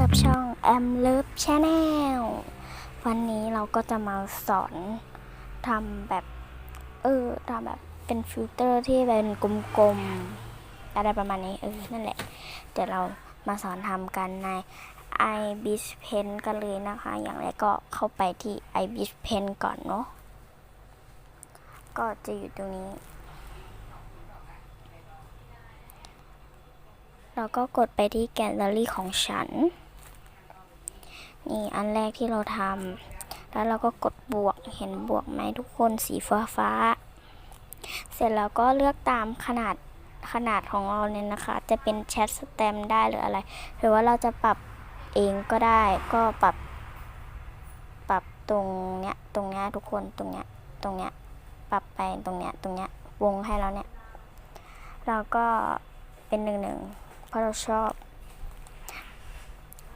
กับช่อง Am Love Channel วันนี้เราก็จะมาสอนทำแบบ เออทำแบบเป็นฟิลเตอร์ที่เป็นกลมๆ อะไรประมาณนี้ เออ นั่นแหละ เดี๋ยวเรามาสอนทำกันใน i b i s Pen กันเลยนะคะ อย่างแรกก็เข้าไปที่ i b i s Pen ก่อนเนาะก็จะอยู่ตรงนี้เราก็กดไปที่แกลเลอรี่ของฉัน นี่อันแรกที่เราทำแล้วเราก็กดบวกเห็นบวกไหมทุกคนสีฟ้าฟ้าๆเสร็จแล้วก็เลือกตามขนาดขนาดของเราเนี่ยนะคะ จะเป็นแชทสแตมได้หรืออะไร หรือว่าเราจะปรับเองก็ได้ก็ปรับ ปรับตรงเนี้ยตรงเนี้ยทุกคนตรงเนี้ยตรงเนี้ยปรับไปตรงเนี้ยตรงเนี้ยวงให้แล้วเนี่ยเราก็เป็นหนึ่งหนึ่งเพราะเราชอบ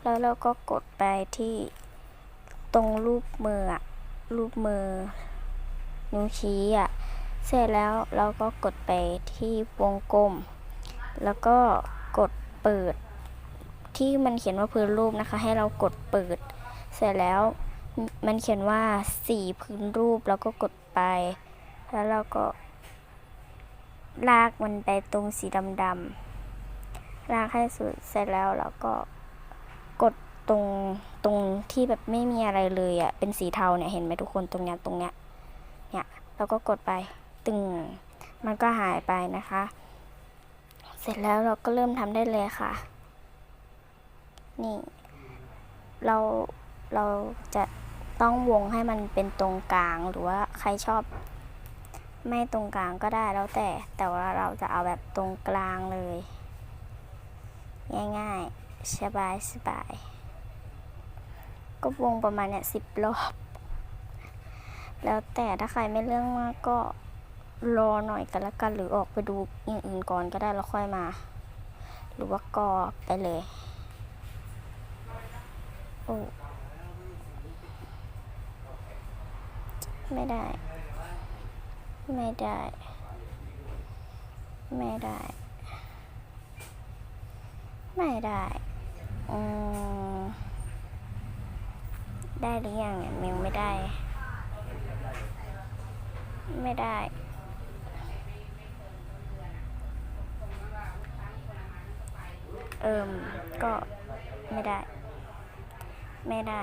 แล้วเราก็กดไปที่ตรงรูปมืออะรูปมือนิ้วชี้อะเสร็จแล้วเราก็กดไปที่วงกลม แล้วก็กดเปิด ที่มันเขียนว่าพื้นรูปนะคะ ให้เรากดเปิด เสร็จแล้วมันเขียนว่าสีพื้นรูปแล้วก็กดไป แล้วเราก็ ลากมันไปตรงสีดำๆลากให้สุดเสร็จแล้วเราก็ ตรงตรงที่แบบไม่มีอะไรเลยอะ่ะเป็นสีเทาเนี่ยเห็นไหมทุกคนตรงเนี้ยตรงเนี้ยเนี่ยเราก็กดไปตึงมันก็หายไปนะคะ เสร็จแล้วเราก็เริ่มทำได้เลยค่ะ นี่เราเราจะต้องวงให้มันเป็นตรงกลางหรือว่าใครชอบ ไม่ตรงกลางก็ได้แล้วแต่ แต่ว่าเราจะเอาแบบตรงกลางเลย ง่ายๆสบายสบาย ก็วงประมาณเนี่ยสิบรอบ แล้วแต่ถ้าใครไม่เรื่องมากก็รอหน่อยกันละกัน หรือออกไปดูอย่างอื่นก่อนก็ได้แล้วค่อยมา หรือว่ากอไปเลยโอ้ไม่ได้ ไม่ได้ ไม่ได้ ไม่ได้อืม ได้หรือยังเนี่ยยังไม่ได้ ไม่ได้ เอิมก็ไม่ได้ ไม่ได้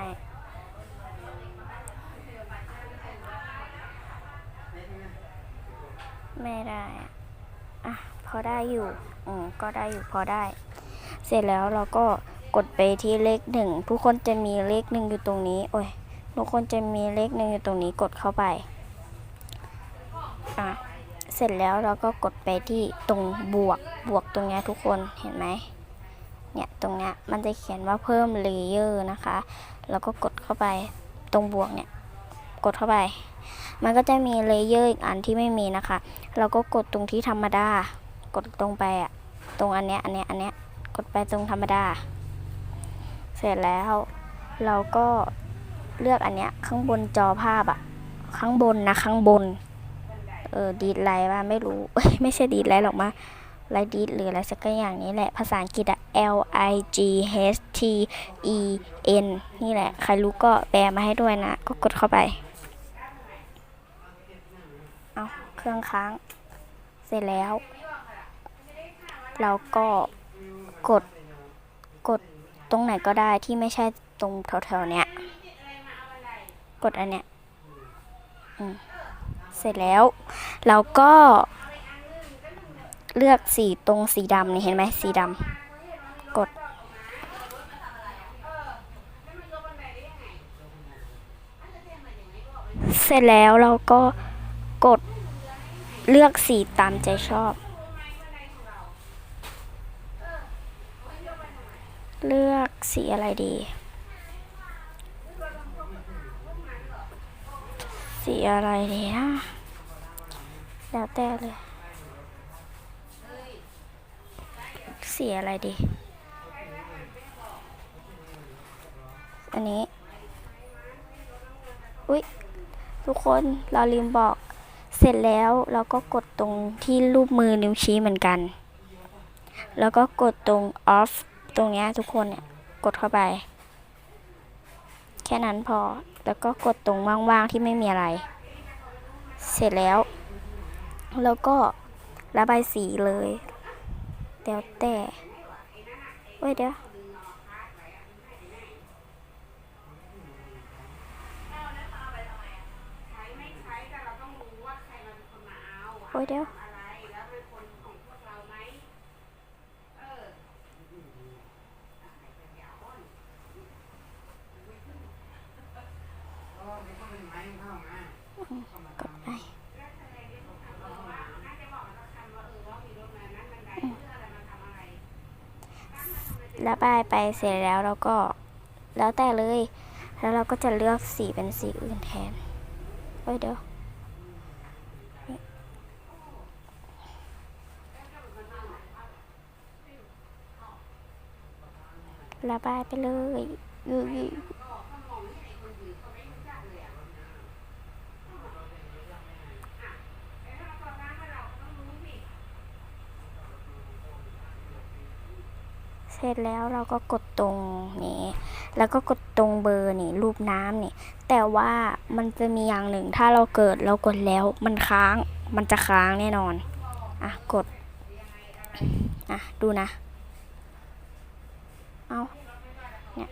ไม่ได้อะอะพอได้อยู่ อืมก็ได้อยู่พอได้ เสร็จแล้วเราก็ กดไปที่เลขหนึ่งทุกคนจะมีเลขหนึ่งอยู่ตรงนี้ โอ้ยทุกคนจะมีเลขหนึ่งอยู่ตรงนี้กดเข้าไปอะเสร็จแล้วเราก็กดไปที่ตรงบวกบวกตรงนี้ทุกคนเห็นไหมเนี่ยตรงนี้มันจะเขียนว่าเพิ่มเลเยอร์นะคะ แล้วก็กดเข้าไปตรงบวกเนี่ยกดเข้าไป มันก็จะมีเลเยอร์อีกอันที่ไม่มีนะคะ เราก็กดตรงที่ธรรมดา กดตรงไปอะตรงอันเนี้ยอันเนี้ยอันเนี้ยกดไปตรงธรรมดา เสร็จแล้ว เราก็เลือกอันเนี้ยข้างบนจอภาพอะข้างบนนะข้างบน เออดีดไลท์ว่าไม่รู้ไม่ใช่ดีดไลท์หรอกมาไลท์ดีดหรืออะไรสักอย่างนี้แหละ ภาษาอังกฤษอะ L I G H T E N นี่แหละ ใครรู้ก็แปลมาให้ด้วยนะ ก็กดเข้าไป เอาเครื่องค้าง เสร็จแล้ว เราก็กดกด ตรงไหนก็ได้ที่ไม่ใช่ตรงแถวๆเนี้ย กดอันเนี้ยเสร็จแล้วเราก็เลือกสีตรงสีดำนี่เห็นไหมสีดำกด เสร็จแล้วเราก็กดเลือกสีตามใจชอบ เลือกสีอะไรดี สีอะไรดีนะแล้วแต่เลย สีอะไรดี อันนี้ อุ๊ย ทุกคนเราลืมบอกเสร็จแล้วเราก็กดตรงที่รูปมือนิ้วชี้เหมือนกัน แล้วก็กดตรง off ตรงนี้ทุกคนเนี่ยกดเข้าไป แค่นั้นพอแล้วก็กดตรงว่างๆที่ไม่มีอะไร เสร็จแล้ว แล้วก็ระบายสีเลยแล้วแต่เว้ยเดี๋ยวโอ้ยเดี๋ยว กดไปแล้วไปไปเสร็จแล้วเราก็แล้วแต่เลย แล้วเราก็จะเลือกสีเป็นสีอื่นแทนเอ้ยเดี๋ยวระบายไปเลย สร็จแล้วเราก็กดตรงนี้ แล้วก็กดตรงเบอร์นี่รูปน้ำนี่ แต่ว่ามันจะมีอย่างหนึ่งถ้าเราเกิดเรากดแล้วมันค้าง มันจะค้างแน่นอน อะกด อะดูนะ เอาเนี่ย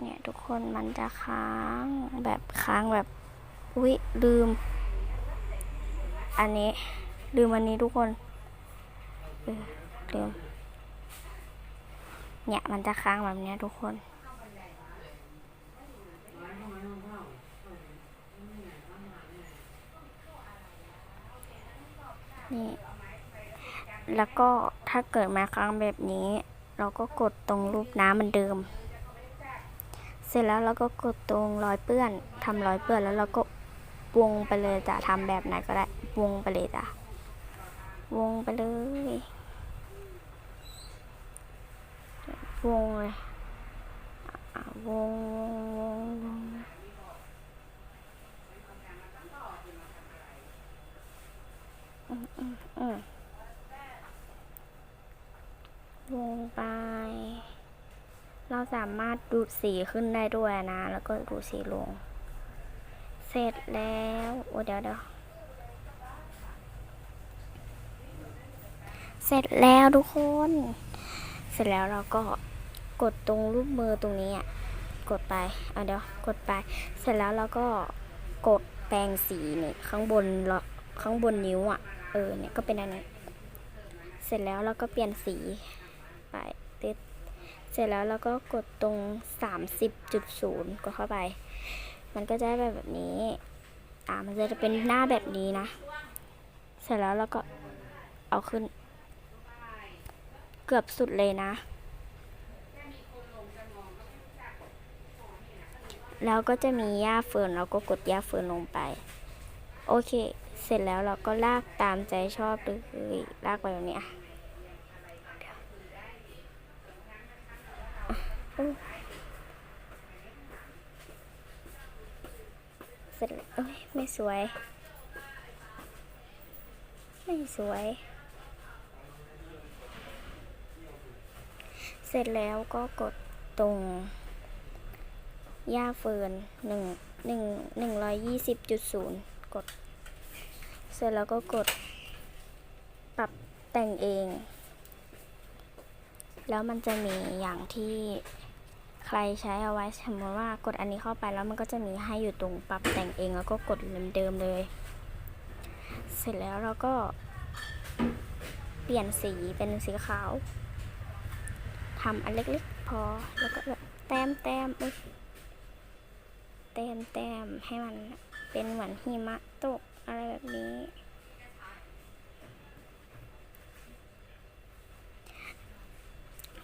เนี่ยทุกคนมันจะค้างแบบค้างแบบ อุ๊ยลืม อันนี้ ลืมอันนี้ทุกคนลืมเนี่ยมันจะค้างแบบนี้ทุกคนนี่แล้วก็ถ้าเกิดมาค้างแบบนี้ เราก็กดตรงรูปน้ำมันเดิม เสร็จแล้วเราก็กดตรงรอยเปื้อนทำรอยเปื้อนแล้วเราก็วงไปเลยจ้ะทำแบบไหนก็ได้วงไปเลยจ้ะ วงไปเลย วงเลยอะวงวงวงวงอืมอืมอืมวงไป เราสามารถดูดสีขึ้นได้ด้วยนะ แล้วก็ดูดสีลง เสร็จแล้ว โอ้เดี๋ยวเดี๋ยว เสร็จแล้วทุกคน เสร็จแล้วเราก็กดตรงรูปมือตรงนี้อะ กดไปเอาเดี๋ยว กดไป เสร็จแล้วเราก็กดแปรงสีนี่ข้างบนละข้างบนนิ้วอะ เออเนี่ยก็เป็นอันนี้ เสร็จแล้วเราก็เปลี่ยนสีไปติดเสร็จแล้วเราก็กดตรง 30.0 กดเข้าไป มันก็จะได้แบบนี้ อ่า มันจะเป็นหน้าแบบนี้นะ เสร็จแล้วเราก็เอาขึ้น เกือบสุดเลยนะ แล้วก็จะมีหญ้าเฟิร์นเราก็กดหญ้าเฟิร์นลงไป โอเค เสร็จแล้วเราก็ลากตามใจชอบเลยลากไปแบบนี้อะเสร็จแล้วเอ้ยไม่สวย ไม่สวย เสร็จแล้วก็กดตรงหญ้าเฟิร์นหนึ่งหนึ่งหนึ่งร้อยยี่สิบจุดศูนย์กด เสร็จแล้วก็กด ปรับแต่งเอง แล้วมันจะมีอย่างที่ใครใช้เอาไว้สมมติว่ากดอันนี้เข้าไปแล้วมันก็จะมีให้อยู่ตรงปรับแต่งเองแล้วก็กดเดิมๆเลย เสร็จแล้วเราก็เปลี่ยนสีเป็นสีขาว ทำอันเล็กๆพอ แล้วก็แบบแต้มแต้มๆอุ๊ยแต้มแต้มให้มันเป็นเหมือนหิมะตกอะไรแบบนี้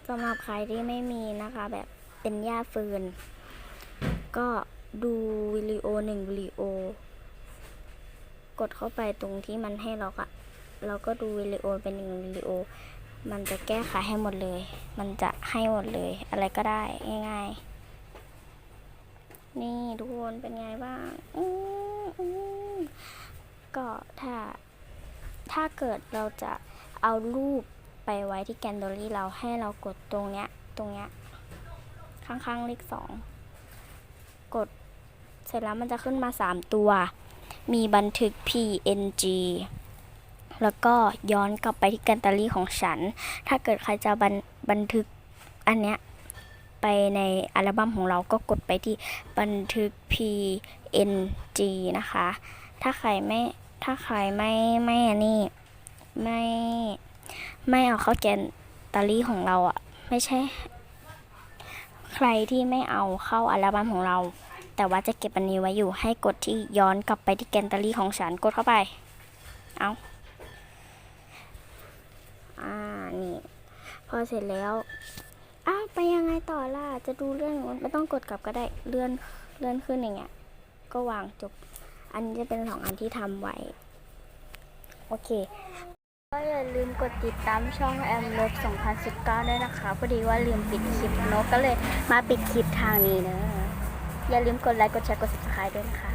สำหรับใครที่ไม่มีนะคะแบบเป็นหญ้าเฟิร์นก็ดูวิดีโอหนึ่งวิดีโอ กดเข้าไปตรงที่มันให้ล็อกอะเราก็ดูวิดีโอเป็นหนึ่งวิดีโอ มันจะแก้ไขให้หมดเลย มันจะให้หมดเลย อะไรก็ได้ง่ายๆ นี่ทุกคนเป็นไงบ้างอือก็ถ้า ถ้าเกิดเราจะเอารูปไปไว้ที่แกนดอรี่เราให้เรากดตรงเนี้ย ตรงเนี้ย ข้างๆเลขสองกด เสร็จแล้วมันจะขึ้นมา3ตัว มีบันทึก PNG แล้วก็ย้อนกลับไปที่แกนดอรี่ของฉัน ถ้าเกิดใครจะบันบันทึกอันเนี้ยไปในอัลบั้มของเราก็กดไปที่บันทึก PNG นะคะ ถ้าใครไม่ถ้าใครไม่ไม่อันนี่ไม่ไม่เอาเข้าแกนตาลี่ของเราอะ่ะไม่ใช่ ใครที่ไม่เอาเข้าอัลบั้มของเรา แต่ว่าจะเก็บอันนี้ไว้อยู่ให้กดที่ย้อนกลับไปที่แกนตาลี่ของฉันกดเข้าไป เอา อ่านี่ พอเสร็จแล้วอ้าวไปยังไงต่อล่ะ จะดูเรื่องไม่ต้องกดกลับก็ได้เลื่อนเลื่อนขึ้นอย่างเงี้ย ก็วางจบ อันนี้จะเป็นสองอันที่ทำไว้ โอเค ก็อย่าลืมกดติดตามช่องแอมลบ2019 ด้วยนะคะ พอดีว่าลืมปิดคลิปเนกก็เลยมาปิดคลิปทางนี้เนอะอย่าลืมกดไลค์ กดแชร์ กด subscribe ด้วยนะคะ